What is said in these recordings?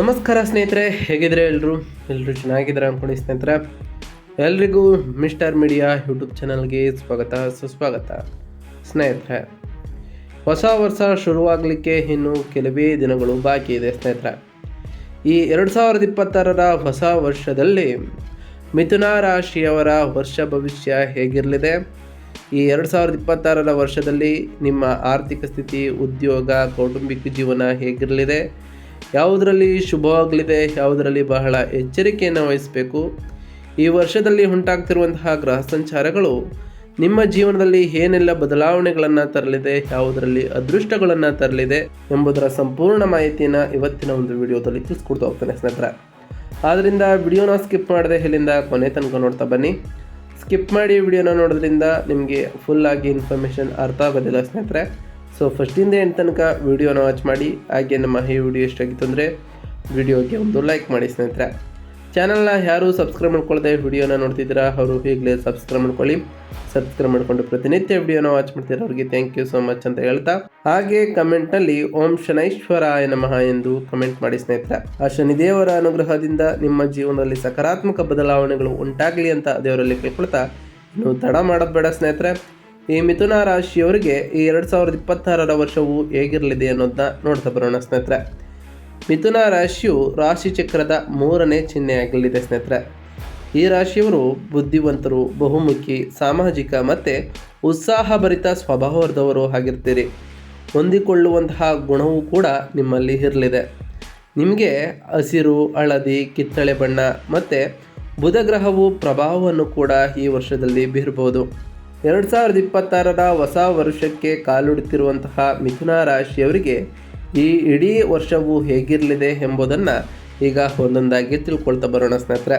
ನಮಸ್ಕಾರ ಸ್ನೇಹಿತರೆ ಹೇಗಿದ್ರೆ ಎಲ್ಲರೂ ಎಲ್ಲರೂ ಚೆನ್ನಾಗಿದ್ದಾರೆ ಅಂದ್ಕೊಂಡು ಸ್ನೇಹಿತರೆ. ಎಲ್ರಿಗೂ ಮಿಸ್ಟರ್ ಮೀಡಿಯಾ ಯೂಟ್ಯೂಬ್ ಚಾನಲ್ಗೆ ಸ್ವಾಗತ, ಸುಸ್ವಾಗತ. ಸ್ನೇಹಿತರೆ, ಹೊಸ ವರ್ಷ ಶುರುವಾಗಲಿಕ್ಕೆ ಇನ್ನು ಕೆಲವೇ ದಿನಗಳು ಬಾಕಿ ಇದೆ ಸ್ನೇಹಿತರೆ. ಈ ಎರಡು ಸಾವಿರದ ಇಪ್ಪತ್ತಾರರ ಹೊಸ ವರ್ಷದಲ್ಲಿ ಮಿಥುನ ರಾಶಿಯವರ ವರ್ಷ ಭವಿಷ್ಯ ಹೇಗಿರಲಿದೆ? ಈ ಎರಡು ಸಾವಿರದ ಇಪ್ಪತ್ತಾರರ ವರ್ಷದಲ್ಲಿ ನಿಮ್ಮ ಆರ್ಥಿಕ ಸ್ಥಿತಿ, ಉದ್ಯೋಗ, ಕೌಟುಂಬಿಕ ಜೀವನ ಹೇಗಿರಲಿದೆ? ಯಾವುದರಲ್ಲಿ ಶುಭವಾಗಲಿದೆ ಯಾವುದರಲ್ಲಿ ಬಹಳ ಎಚ್ಚರಿಕೆಯನ್ನು ವಹಿಸಬೇಕು? ಈ ವರ್ಷದಲ್ಲಿ ಉಂಟಾಗ್ತಿರುವಂತಹ ಗ್ರಹ ಸಂಚಾರಗಳು ನಿಮ್ಮ ಜೀವನದಲ್ಲಿ ಏನೆಲ್ಲ ಬದಲಾವಣೆಗಳನ್ನು ತರಲಿದೆ, ಯಾವುದರಲ್ಲಿ ಅದೃಷ್ಟಗಳನ್ನು ತರಲಿದೆ ಎಂಬುದರ ಸಂಪೂರ್ಣ ಮಾಹಿತಿಯನ್ನು ಇವತ್ತಿನ ಒಂದು ವಿಡಿಯೋದಲ್ಲಿ ತಿಳಿಸ್ಕೊಡ್ತಾ ಹೋಗ್ತೇನೆ ಸ್ನೇಹಿತರೆ. ಆದ್ದರಿಂದ ವಿಡಿಯೋನ ಸ್ಕಿಪ್ ಮಾಡದೆ ಇಲ್ಲಿಂದ ಕೊನೆ ತನಕ ನೋಡ್ತಾ ಬನ್ನಿ. ಸ್ಕಿಪ್ ಮಾಡಿ ವಿಡಿಯೋನ ನೋಡೋದ್ರಿಂದ ನಿಮಗೆ ಫುಲ್ಲಾಗಿ ಇನ್ಫಾರ್ಮೇಷನ್ ಅರ್ಥ ಆಗೋದಿಲ್ಲ ಸ್ನೇಹಿತರೆ. ಸೊ ಫಸ್ಟಿಂದ ಏನು ತನಕ ವಿಡಿಯೋನ ವಾಚ್ ಮಾಡಿ, ಹಾಗೆ ನಮ್ಮ ಈ ವಿಡಿಯೋ ಎಷ್ಟಾಗಿತ್ತು ಅಂದರೆ ವಿಡಿಯೋಗೆ ಒಂದು ಲೈಕ್ ಮಾಡಿ ಸ್ನೇಹಿತರೆ. ಚಾನಲ್ನ ಯಾರು ಸಬ್ಸ್ಕ್ರೈಬ್ ಮಾಡ್ಕೊಳ್ಳದೆ ವಿಡಿಯೋನ ನೋಡ್ತಿದ್ದೀರಾ, ಅವರು ಈಗಲೇ ಸಬ್ಸ್ಕ್ರೈಬ್ ಮಾಡ್ಕೊಳ್ಳಿ. ಸಬ್ಸ್ಕ್ರೈಬ್ ಮಾಡಿಕೊಂಡು ಪ್ರತಿನಿತ್ಯ ವಿಡಿಯೋನ ವಾಚ್ ಮಾಡ್ತಿರೋ ಅವ್ರಿಗೆ ಥ್ಯಾಂಕ್ ಯು ಸೋ ಮಚ್ ಅಂತ ಹೇಳ್ತಾ. ಹಾಗೆ ಕಮೆಂಟ್ನಲ್ಲಿ ಓಂ ಶನೈಶ್ವರಾಯ ನಮಃ ಎಂದು ಕಮೆಂಟ್ ಮಾಡಿ ಸ್ನೇಹಿತರೆ. ಆ ಶನಿದೇವರ ಅನುಗ್ರಹದಿಂದ ನಿಮ್ಮ ಜೀವನದಲ್ಲಿ ಸಕಾರಾತ್ಮಕ ಬದಲಾವಣೆಗಳು ಉಂಟಾಗಲಿ ಅಂತ ದೇವರಲ್ಲಿ ಕೇಳ್ಕೊಳ್ತಾ ನೀವು ತಡ ಮಾಡೋದು ಬೇಡ ಸ್ನೇಹಿತರೆ. ಈ ಮಿಥುನ ರಾಶಿಯವರಿಗೆ ಈ ಎರಡು ಸಾವಿರದ ಇಪ್ಪತ್ತಾರರ ವರ್ಷವು ಹೇಗಿರಲಿದೆ ಅನ್ನೋದನ್ನ ನೋಡ್ತಾ ಬರೋಣ ಸ್ನೇಹಿತರೆ. ಮಿಥುನ ರಾಶಿಯು ರಾಶಿ ಚಕ್ರದ ಮೂರನೇ ಚಿಹ್ನೆಯಾಗಲಿದೆ ಸ್ನೇಹಿತರೆ. ಈ ರಾಶಿಯವರು ಬುದ್ಧಿವಂತರು, ಬಹುಮುಖಿ, ಸಾಮಾಜಿಕ ಮತ್ತು ಉತ್ಸಾಹಭರಿತ ಸ್ವಭಾವದವರು ಆಗಿರ್ತೀರಿ. ಹೊಂದಿಕೊಳ್ಳುವಂತಹ ಗುಣವೂ ಕೂಡ ನಿಮ್ಮಲ್ಲಿ ಇರಲಿದೆ. ನಿಮಗೆ ಹಸಿರು, ಹಳದಿ, ಕಿತ್ತಳೆ ಬಣ್ಣ ಮತ್ತು ಬುಧಗ್ರಹವು ಪ್ರಭಾವವನ್ನು ಕೂಡ ಈ ವರ್ಷದಲ್ಲಿ ಬೀರಬಹುದು ಎರಡು ಸಾವಿರದ ಇಪ್ಪತ್ತಾರರ ಹೊಸ ವರ್ಷಕ್ಕೆ ಕಾಲುಡುತ್ತಿರುವಂತಹ ಮಿಥುನ ರಾಶಿಯವರಿಗೆ ಈ ಇಡೀ ವರ್ಷವು ಹೇಗಿರಲಿದೆ ಎಂಬುದನ್ನು ಈಗ ಒಂದೊಂದಾಗಿ ತಿಳ್ಕೊಳ್ತಾ ಬರೋಣ ಸ್ನೇಹಿತರೆ.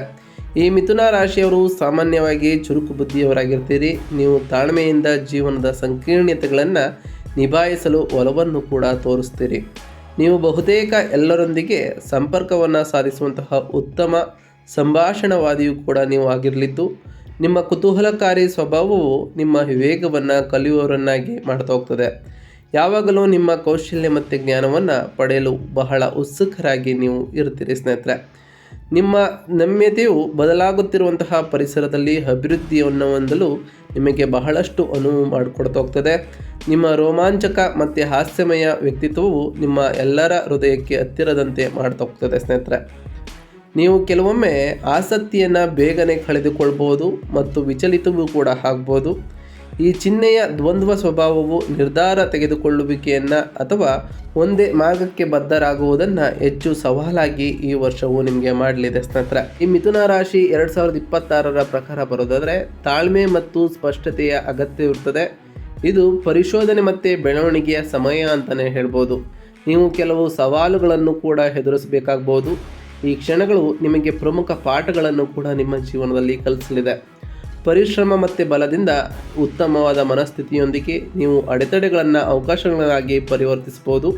ಈ ಮಿಥುನ ರಾಶಿಯವರು ಸಾಮಾನ್ಯವಾಗಿ ಚುರುಕು ಬುದ್ಧಿಯವರಾಗಿರ್ತೀರಿ. ನೀವು ತಾಳ್ಮೆಯಿಂದ ಜೀವನದ ಸಂಕೀರ್ಣತೆಗಳನ್ನು ನಿಭಾಯಿಸಲು ಒಲವನ್ನು ಕೂಡ ತೋರಿಸ್ತೀರಿ. ನೀವು ಬಹುತೇಕ ಎಲ್ಲರೊಂದಿಗೆ ಸಂಪರ್ಕವನ್ನು ಸಾಧಿಸುವಂತಹ ಉತ್ತಮ, ಸಂಭಾಷಣವಾದಿಯೂ ಕೂಡ ನೀವು ಆಗಿರಲಿದ್ದು ನಿಮ್ಮ ಕುತೂಹಲಕಾರಿ ಸ್ವಭಾವವು ನಿಮ್ಮ ವಿವೇಕವನ್ನು ಕಲಿಯುವವರನ್ನಾಗಿ ಮಾಡ್ತಾ ಹೋಗ್ತದೆ. ಯಾವಾಗಲೂ ನಿಮ್ಮ ಕೌಶಲ್ಯ ಮತ್ತು ಜ್ಞಾನವನ್ನು ಪಡೆಯಲು ಬಹಳ ಉತ್ಸುಕರಾಗಿ ನೀವು ಇರ್ತೀರಿ ಸ್ನೇಹಿತರೆ. ನಿಮ್ಮ ನಮ್ಯತೆಯು ಬದಲಾಗುತ್ತಿರುವಂತಹ ಪರಿಸರದಲ್ಲಿ ಅಭಿವೃದ್ಧಿಯನ್ನು ಹೊಂದಲು ನಿಮಗೆ ಬಹಳಷ್ಟು ಅನುವು ಮಾಡಿಕೊಡ್ತಾ ಹೋಗ್ತದೆ. ನಿಮ್ಮ ರೋಮಾಂಚಕ ಮತ್ತು ಹಾಸ್ಯಮಯ ವ್ಯಕ್ತಿತ್ವವು ನಿಮ್ಮ ಎಲ್ಲರ ಹೃದಯಕ್ಕೆ ಹತ್ತಿರದಂತೆ ಮಾಡ್ತಾ ಹೋಗ್ತದೆ ಸ್ನೇಹಿತರೆ. ನೀವು ಕೆಲವೊಮ್ಮೆ ಆಸಕ್ತಿಯನ್ನು ಬೇಗನೆ ಕಳೆದುಕೊಳ್ಬೋದು ಮತ್ತು ವಿಚಲಿತವೂ ಕೂಡ ಆಗ್ಬೋದು. ಈ ಚಿಹ್ನೆಯ ದ್ವಂದ್ವ ಸ್ವಭಾವವು ನಿರ್ಧಾರ ತೆಗೆದುಕೊಳ್ಳುವಿಕೆಯನ್ನು ಅಥವಾ ಒಂದೇ ಮಾರ್ಗಕ್ಕೆ ಬದ್ಧರಾಗುವುದನ್ನು ಹೆಚ್ಚು ಸವಾಲಾಗಿ ಈ ವರ್ಷವು ನಿಮಗೆ ಮಾಡಲಿದೆ ಸ್ನೇಹಿತರೆ. ಈ ಮಿಥುನ ರಾಶಿ ಎರಡು ಸಾವಿರದ ಇಪ್ಪತ್ತಾರರ ಪ್ರಕಾರ ಬರೋದಾದರೆ ತಾಳ್ಮೆ ಮತ್ತು ಸ್ಪಷ್ಟತೆಯ ಅಗತ್ಯವಿರುತ್ತದೆ ಇದು ಪರಿಶೋಧನೆ ಮತ್ತು ಬೆಳವಣಿಗೆಯ ಸಮಯ ಅಂತಲೇ ಹೇಳ್ಬೋದು. ನೀವು ಕೆಲವು ಸವಾಲುಗಳನ್ನು ಕೂಡ ಎದುರಿಸಬೇಕಾಗ್ಬೋದು. ಈ ಕ್ಷಣಗಳು ನಿಮಗೆ ಪ್ರಮುಖ ಪಾಠಗಳನ್ನು ಕೂಡ ನಿಮ್ಮ ಜೀವನದಲ್ಲಿ ಕಲಿಸಲಿದೆ. ಪರಿಶ್ರಮ ಮತ್ತು ಬಲದಿಂದ ಉತ್ತಮವಾದ ಮನಸ್ಥಿತಿಯೊಂದಿಗೆ ನೀವು ಅಡೆತಡೆಗಳನ್ನು ಅವಕಾಶಗಳನ್ನಾಗಿ ಪರಿವರ್ತಿಸಬಹುದು.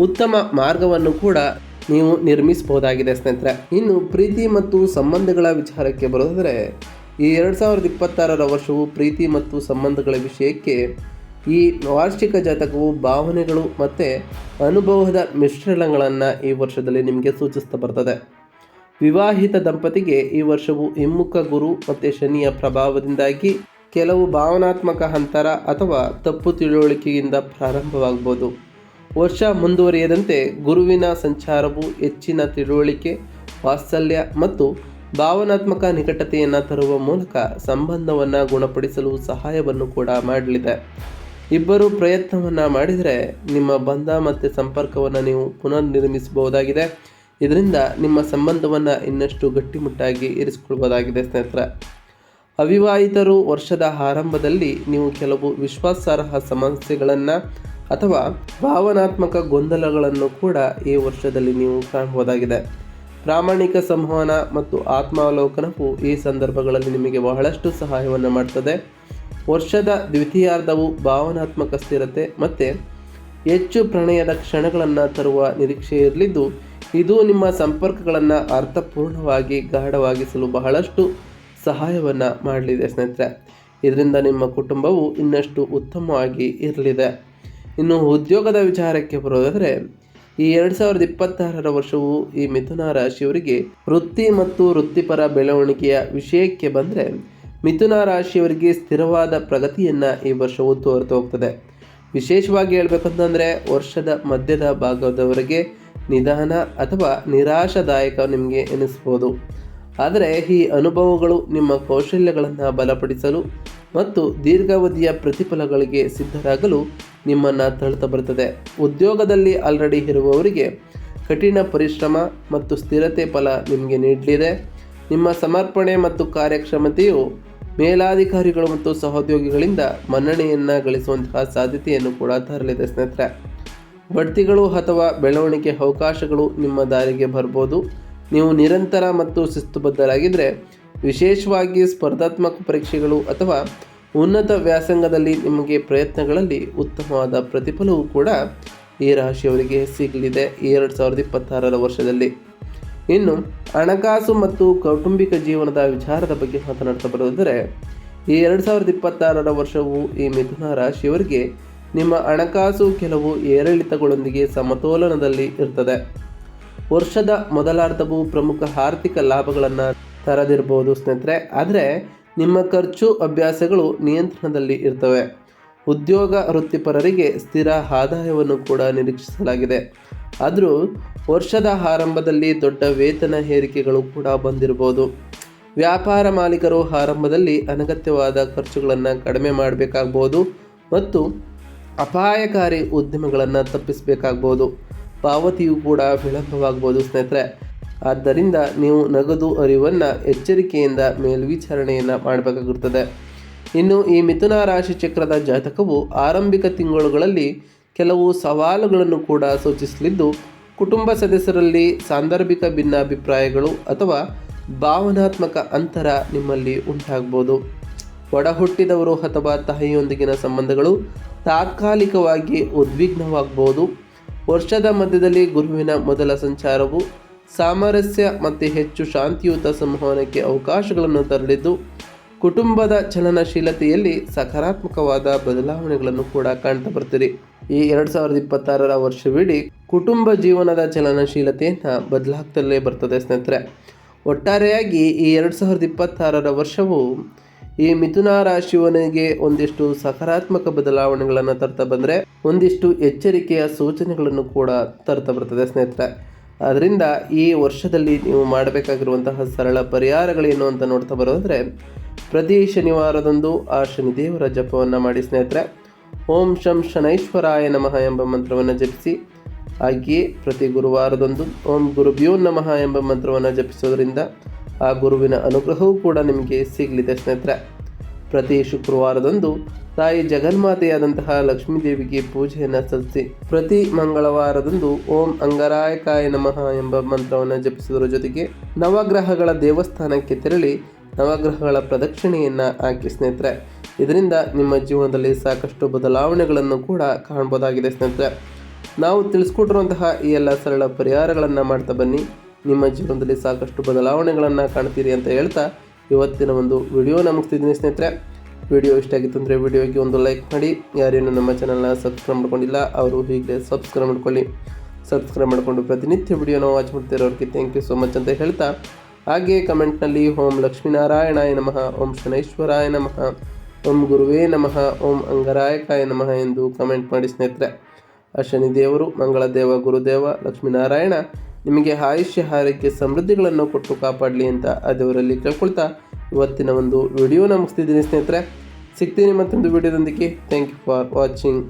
ಉತ್ತಮ ಮಾರ್ಗವನ್ನು ಕೂಡ ನೀವು ನಿರ್ಮಿಸಬಹುದಾಗಿದೆ ಸ್ನೇಹಿತರೆ. ಇನ್ನು ಪ್ರೀತಿ ಮತ್ತು ಸಂಬಂಧಗಳ ವಿಚಾರಕ್ಕೆ ಬರೋದಾದರೆ, ಈ ಎರಡು ಸಾವಿರದ ಇಪ್ಪತ್ತಾರರ ವರ್ಷವು ಪ್ರೀತಿ ಮತ್ತು ಸಂಬಂಧಗಳ ವಿಷಯಕ್ಕೆ ಈ ವಾರ್ಷಿಕ ಜಾತಕವು ಭಾವನೆಗಳು ಮತ್ತು ಅನುಭವದ ಮಿಶ್ರಣಗಳನ್ನು ಈ ವರ್ಷದಲ್ಲಿ ನಿಮಗೆ ಸೂಚಿಸ್ತಾ ಬರ್ತದೆ. ವಿವಾಹಿತ ದಂಪತಿಗೆ ಈ ವರ್ಷವು ಹಿಮ್ಮುಖ ಗುರು ಮತ್ತು ಶನಿಯ ಪ್ರಭಾವದಿಂದಾಗಿ ಕೆಲವು ಭಾವನಾತ್ಮಕ ಅಂತರ ಅಥವಾ ತಪ್ಪು ತಿಳುವಳಿಕೆಯಿಂದ ಪ್ರಾರಂಭವಾಗಬಹುದು ವರ್ಷ ಮುಂದುವರಿಯದಂತೆ ಗುರುವಿನ ಸಂಚಾರವು ಹೆಚ್ಚಿನ ತಿಳುವಳಿಕೆ, ವಾತ್ಸಲ್ಯ ಮತ್ತು ಭಾವನಾತ್ಮಕ ನಿಕಟತೆಯನ್ನು ತರುವ ಮೂಲಕ ಸಂಬಂಧವನ್ನು ಗುಣಪಡಿಸಲು ಸಹಾಯವನ್ನು ಕೂಡ ಮಾಡಲಿದೆ. ಇಬ್ಬರು ಪ್ರಯತ್ನವನ್ನು ಮಾಡಿದರೆ ನಿಮ್ಮ ಬಂಧ ಮತ್ತು ಸಂಪರ್ಕವನ್ನು ನೀವು ಪುನರ್ ನಿರ್ಮಿಸಬಹುದಾಗಿದೆ ಇದರಿಂದ ನಿಮ್ಮ ಸಂಬಂಧವನ್ನು ಇನ್ನಷ್ಟು ಗಟ್ಟಿಮುಟ್ಟಾಗಿ ಇರಿಸಿಕೊಳ್ಬೋದಾಗಿದೆ ಸ್ನೇಹಿತರೆ. ಅವಿವಾಹಿತರು ವರ್ಷದ ಆರಂಭದಲ್ಲಿ ನೀವು ಕೆಲವು ವಿಶ್ವಾಸಾರ್ಹ ಸಮಸ್ಯೆಗಳನ್ನು ಅಥವಾ ಭಾವನಾತ್ಮಕ ಗೊಂದಲಗಳನ್ನು ಕೂಡ ಈ ವರ್ಷದಲ್ಲಿ ನೀವು ಕಾಣಬಹುದಾಗಿದೆ. ಪ್ರಾಮಾಣಿಕ ಸಂವಹನ ಮತ್ತು ಆತ್ಮಾವಲೋಕನವು ಈ ಸಂದರ್ಭಗಳಲ್ಲಿ ನಿಮಗೆ ಬಹಳಷ್ಟು ಸಹಾಯವನ್ನು ಮಾಡ್ತದೆ. ವರ್ಷದ ದ್ವಿತೀಯಾರ್ಧವು ಭಾವನಾತ್ಮಕ ಸ್ಥಿರತೆ ಮತ್ತು ಹೆಚ್ಚು ಪ್ರಣಯದ ಕ್ಷಣಗಳನ್ನು ತರುವ ನಿರೀಕ್ಷೆ ಇರಲಿದ್ದು, ಇದು ನಿಮ್ಮ ಸಂಪರ್ಕಗಳನ್ನು ಅರ್ಥಪೂರ್ಣವಾಗಿ ಗಾಢವಾಗಿಸಲು ಬಹಳಷ್ಟು ಸಹಾಯವನ್ನು ಮಾಡಲಿದೆ ಸ್ನೇಹಿತರೆ. ಇದರಿಂದ ನಿಮ್ಮ ಕುಟುಂಬವು ಇನ್ನಷ್ಟು ಉತ್ತಮವಾಗಿ ಇರಲಿದೆ. ಇನ್ನು ಉದ್ಯೋಗದ ವಿಚಾರಕ್ಕೆ ಬರೋದಾದರೆ ಈ ಎರಡು ಸಾವಿರದ ಇಪ್ಪತ್ತಾರರ ವರ್ಷವು ಈ ಮಿಥುನ ರಾಶಿಯವರಿಗೆ ವೃತ್ತಿ ಮತ್ತು ವೃತ್ತಿಪರ ಬೆಳವಣಿಗೆಯ ವಿಷಯಕ್ಕೆ ಬಂದರೆ ಮಿಥುನ ರಾಶಿಯವರಿಗೆ ಸ್ಥಿರವಾದ ಪ್ರಗತಿಯನ್ನು ಈ ವರ್ಷವು ತೋರ್ತಾ ಹೋಗ್ತದೆ. ವಿಶೇಷವಾಗಿ ಹೇಳಬೇಕಂತಂದರೆ ವರ್ಷದ ಮಧ್ಯದ ಭಾಗದವರೆಗೆ ನಿಧಾನ ಅಥವಾ ನಿರಾಶಾದಾಯಕ ನಿಮಗೆ ಎನಿಸ್ಬೋದು. ಆದರೆ ಈ ಅನುಭವಗಳು ನಿಮ್ಮ ಕೌಶಲ್ಯಗಳನ್ನು ಬಲಪಡಿಸಲು ಮತ್ತು ದೀರ್ಘಾವಧಿಯ ಪ್ರತಿಫಲಗಳಿಗೆ ಸಿದ್ಧರಾಗಲು ನಿಮ್ಮನ್ನು ತಳ್ತಾ ಬರುತ್ತದೆ. ಉದ್ಯೋಗದಲ್ಲಿ ಆಲ್ರೆಡಿ ಇರುವವರಿಗೆ ಕಠಿಣ ಪರಿಶ್ರಮ ಮತ್ತು ಸ್ಥಿರತೆ ಫಲ ನಿಮಗೆ ನೀಡಲಿದೆ. ನಿಮ್ಮ ಸಮರ್ಪಣೆ ಮತ್ತು ಕಾರ್ಯಕ್ಷಮತೆಯು ಮೇಲಾಧಿಕಾರಿಗಳು ಮತ್ತು ಸಹೋದ್ಯೋಗಿಗಳಿಂದ ಮನ್ನಣೆಯನ್ನು ಗಳಿಸುವಂತಹ ಸಾಧ್ಯತೆಯನ್ನು ಕೂಡ ತರಲಿದೆ ಸ್ನೇಹಿತರೆ. ಬಡ್ತಿಗಳು ಅಥವಾ ಬೆಳವಣಿಗೆ ಅವಕಾಶಗಳು ನಿಮ್ಮ ದಾರಿಗೆ ಬರ್ಬೋದು. ನೀವು ನಿರಂತರ ಮತ್ತು ಶಿಸ್ತುಬದ್ಧರಾಗಿದ್ದರೆ ವಿಶೇಷವಾಗಿ ಸ್ಪರ್ಧಾತ್ಮಕ ಪರೀಕ್ಷೆಗಳು ಅಥವಾ ಉನ್ನತ ವ್ಯಾಸಂಗದಲ್ಲಿ ನಿಮಗೆ ಪ್ರಯತ್ನಗಳಲ್ಲಿ ಉತ್ತಮವಾದ ಪ್ರತಿಫಲವೂ ಕೂಡ ಈ ರಾಶಿಯವರಿಗೆ ಸಿಗಲಿದೆ ಎರಡು ಸಾವಿರದ ಇಪ್ಪತ್ತಾರರ ವರ್ಷದಲ್ಲಿ. ಇನ್ನು ಹಣಕಾಸು ಮತ್ತು ಕೌಟುಂಬಿಕ ಜೀವನದ ವಿಚಾರದ ಬಗ್ಗೆ ಮಾತನಾಡ್ತಾ ಬರೋದಾದರೆ ಈ ಎರಡು ಸಾವಿರದ ಇಪ್ಪತ್ತಾರರ ವರ್ಷವು ಈ ಮಿಥುನ ರಾಶಿಯವರಿಗೆ ನಿಮ್ಮ ಹಣಕಾಸು ಕೆಲವು ಏರಿಳಿತಗಳೊಂದಿಗೆ ಸಮತೋಲನದಲ್ಲಿ ಇರ್ತದೆ. ವರ್ಷದ ಮೊದಲಾರ್ಧವು ಪ್ರಮುಖ ಆರ್ಥಿಕ ಲಾಭಗಳನ್ನು ತರದಿರಬಹುದು ಸ್ನೇಹಿತರೆ. ಆದರೆ ನಿಮ್ಮ ಖರ್ಚು, ಅಭ್ಯಾಸಗಳು ನಿಯಂತ್ರಣದಲ್ಲಿ ಇರ್ತವೆ. ಉದ್ಯೋಗ ವೃತ್ತಿಪರರಿಗೆ ಸ್ಥಿರ ಆದಾಯವನ್ನು ಕೂಡ ನಿರೀಕ್ಷಿಸಲಾಗಿದೆ. ಆದರೂ ವರ್ಷದ ಆರಂಭದಲ್ಲಿ ದೊಡ್ಡ ವೇತನ ಏರಿಕೆಗಳು ಕೂಡ ಬಂದಿರಬಹುದು ವ್ಯಾಪಾರ ಮಾಲೀಕರು ಆರಂಭದಲ್ಲಿ ಅನಗತ್ಯವಾದ ಖರ್ಚುಗಳನ್ನು ಕಡಿಮೆ ಮಾಡಬೇಕಾಗ್ಬೋದು ಮತ್ತು ಅಪಾಯಕಾರಿ ಉದ್ಯಮಗಳನ್ನು ತಪ್ಪಿಸಬೇಕಾಗ್ಬೋದು. ಪಾವತಿಯು ಕೂಡ ವಿಳಂಬವಾಗ್ಬೋದು ಸ್ನೇಹಿತರೆ. ಆದ್ದರಿಂದ ನೀವು ನಗದು ಅರಿವನ್ನು ಎಚ್ಚರಿಕೆಯಿಂದ ಮೇಲ್ವಿಚಾರಣೆಯನ್ನು ಮಾಡಬೇಕಾಗುತ್ತದೆ ಇನ್ನು ಈ ಮಿಥುನ ರಾಶಿ ಚಕ್ರದ ಜಾತಕವು ಆರಂಭಿಕ ತಿಂಗಳುಗಳಲ್ಲಿ ಕೆಲವು ಸವಾಲುಗಳನ್ನು ಕೂಡ ಸೂಚಿಸಲಿದ್ದು, ಕುಟುಂಬ ಸದಸ್ಯರಲ್ಲಿ ಸಾಂದರ್ಭಿಕ ಭಿನ್ನಾಭಿಪ್ರಾಯಗಳು ಅಥವಾ ಭಾವನಾತ್ಮಕ ಅಂತರ ನಿಮ್ಮಲ್ಲಿ ಉಂಟಾಗ್ಬೋದು. ಒಡಹುಟ್ಟಿದವರು ಅಥವಾ ತಾಯಿಯೊಂದಿಗಿನ ಸಂಬಂಧಗಳು ತಾತ್ಕಾಲಿಕವಾಗಿ ಉದ್ವಿಗ್ನವಾಗಬಹುದು ವರ್ಷದ ಮಧ್ಯದಲ್ಲಿ ಗುರುವಿನ ಮೊದಲ ಸಂಚಾರವು ಸಾಮರಸ್ಯ ಮತ್ತು ಹೆಚ್ಚು ಶಾಂತಿಯುತ ಸಂವಹನಕ್ಕೆ ಅವಕಾಶಗಳನ್ನು ತರಲಿದ್ದು, ಕುಟುಂಬದ ಚಲನಶೀಲತೆಯಲ್ಲಿ ಸಕಾರಾತ್ಮಕವಾದ ಬದಲಾವಣೆಗಳನ್ನು ಕೂಡ ಕಾಣ್ತಾ ಬರ್ತೀರಿ ಈ ಎರಡು ಸಾವಿರದ ಇಪ್ಪತ್ತಾರರ ವರ್ಷವಿಡೀ ಕುಟುಂಬ ಜೀವನದ ಚಲನಶೀಲತೆಯನ್ನು ಬದಲಾಗ್ತಲೇ ಬರ್ತದೆ ಸ್ನೇಹಿತರೆ. ಒಟ್ಟಾರೆಯಾಗಿ ಈ ಎರಡು ಸಾವಿರದ ಇಪ್ಪತ್ತಾರರ ವರ್ಷವು ಈ ಮಿಥುನ ರಾಶಿಯವನಿಗೆ ಒಂದಿಷ್ಟು ಸಕಾರಾತ್ಮಕ ಬದಲಾವಣೆಗಳನ್ನು ತರ್ತಾ ಬಂದರೆ, ಒಂದಿಷ್ಟು ಎಚ್ಚರಿಕೆಯ ಸೂಚನೆಗಳನ್ನು ಕೂಡ ತರ್ತಾ ಬರ್ತದೆ ಸ್ನೇಹಿತರೆ. ಆದ್ದರಿಂದ ಈ ವರ್ಷದಲ್ಲಿ ನೀವು ಮಾಡಬೇಕಾಗಿರುವಂತಹ ಸರಳ ಪರಿಹಾರಗಳೇನು ಅಂತ ನೋಡ್ತಾ ಬರೋದ್ರೆ ಪ್ರತಿ ಶನಿವಾರದಂದು ಆ ಶನಿದೇವರ ಜಪವನ್ನು ಮಾಡಿ ಸ್ನೇಹಿತರೆ. ಓಂ ಶಂ ಶನೈಶ್ವರಾಯ ನಮಃ ಎಂಬ ಮಂತ್ರವನ್ನು ಜಪಿಸಿ, ಹಾಗೆಯೇ ಪ್ರತಿ ಗುರುವಾರದಂದು ಓಂ ಗುರುಭ್ಯೋ ನಮಃ ಎಂಬ ಮಂತ್ರವನ್ನು ಜಪಿಸೋದ್ರಿಂದ ಆ ಗುರುವಿನ ಅನುಗ್ರಹವೂ ಕೂಡ ನಿಮಗೆ ಸಿಗಲಿದೆ ಸ್ನೇಹಿತರೆ. ಪ್ರತಿ ಶುಕ್ರವಾರದಂದು ತಾಯಿ ಜಗನ್ಮಾತೆಯಾದಂತಹ ಲಕ್ಷ್ಮೀ ದೇವಿಗೆ ಪೂಜೆಯನ್ನು ಸಲ್ಲಿಸಿ ಪ್ರತಿ ಮಂಗಳವಾರದಂದು ಓಂ ಅಂಗರಾಯಕಾಯ ನಮಃ ಎಂಬ ಮಂತ್ರವನ್ನು ಜಪಿಸುವುದರ ಜೊತೆಗೆ ನವಗ್ರಹಗಳ ದೇವಸ್ಥಾನಕ್ಕೆ ತೆರಳಿ ನವಗ್ರಹಗಳ ಪ್ರದಕ್ಷಿಣೆಯನ್ನು ಹಾಕಿ ಸ್ನೇಹಿತರೆ. ಇದರಿಂದ ನಿಮ್ಮ ಜೀವನದಲ್ಲಿ ಸಾಕಷ್ಟು ಬದಲಾವಣೆಗಳನ್ನು ಕೂಡ ಕಾಣಬಹುದಾಗಿದೆ ಸ್ನೇಹಿತರೆ. ನಾವು ತಿಳಿಸ್ಕೊಟ್ಟಿರುವಂತಹ ಈ ಎಲ್ಲ ಸರಳ ಪರಿಹಾರಗಳನ್ನು ಮಾಡ್ತಾ ಬನ್ನಿ. ನಿಮ್ಮ ಜೀವನದಲ್ಲಿ ಸಾಕಷ್ಟು ಬದಲಾವಣೆಗಳನ್ನು ಕಾಣ್ತೀರಿ ಅಂತ ಹೇಳ್ತಾ ಇವತ್ತಿನ ಒಂದು ವಿಡಿಯೋನ ಮುಗಿಸ್ತಿದ್ದೀನಿ ಸ್ನೇಹಿತರೆ. ವಿಡಿಯೋ ಇಷ್ಟ ಆಗಿತ್ತು ಅಂದರೆ ವಿಡಿಯೋಗೆ ಒಂದು ಲೈಕ್ ಮಾಡಿ. ಯಾರೇನು ನಮ್ಮ ಚಾನಲ್ನ ಸಬ್ಸ್ಕ್ರೈಬ್ ಮಾಡ್ಕೊಂಡಿಲ್ಲ, ಅವರು ಹೀಗೆ ಸಬ್ಸ್ಕ್ರೈಬ್ ಮಾಡ್ಕೊಳ್ಳಿ. ಸಬ್ಸ್ಕ್ರೈಬ್ ಮಾಡಿಕೊಂಡು ಪ್ರತಿನಿತ್ಯ ವಿಡಿಯೋನ ವಾಚ್ ಮಾಡ್ತಿರೋರಿಗೆ ಥ್ಯಾಂಕ್ ಯು ಸೊ ಮಚ್ ಅಂತ ಹೇಳ್ತಾ. ಹಾಗೆ ಕಮೆಂಟ್ನಲ್ಲಿ ಓಂ ಲಕ್ಷ್ಮೀನಾರಾಯಣಾಯ ನಮಃ, ಓಂ ಶನೈಶ್ವರಾಯ ನಮಃ, ಓಂ ಗುರುವೇ ನಮಃ, ಓಂ ಅಂಗರಾಯಕಾಯ ನಮಃ ಎಂದು ಕಮೆಂಟ್ ಮಾಡಿ ಸ್ನೇಹಿತರೆ. ಆ ಶನಿದೇವರು ಮಂಗಳದೇವ, ಗುರುದೇವ, ಲಕ್ಷ್ಮೀನಾರಾಯಣ, ನಿಮಗೆ ಆಯುಷ್ಯ, ಆರೋಗ್ಯ, ಸಮೃದ್ಧಿಗಳನ್ನು ಕೊಟ್ಟು ಕಾಪಾಡಲಿ ಅಂತ ಆ ದೇವರಲ್ಲಿ ಕೇಳ್ಕೊಳ್ತಾ. ಇವತ್ತಿನ ಒಂದು ವಿಡಿಯೋನ ಮುಗಿಸ್ತಿದ್ದೀನಿ ಸ್ನೇಹಿತರೆ. ಸಿಗ್ತೀನಿ ಮತ್ತೊಂದು ವಿಡಿಯೋದೊಂದಿಗೆ. Thank you for watching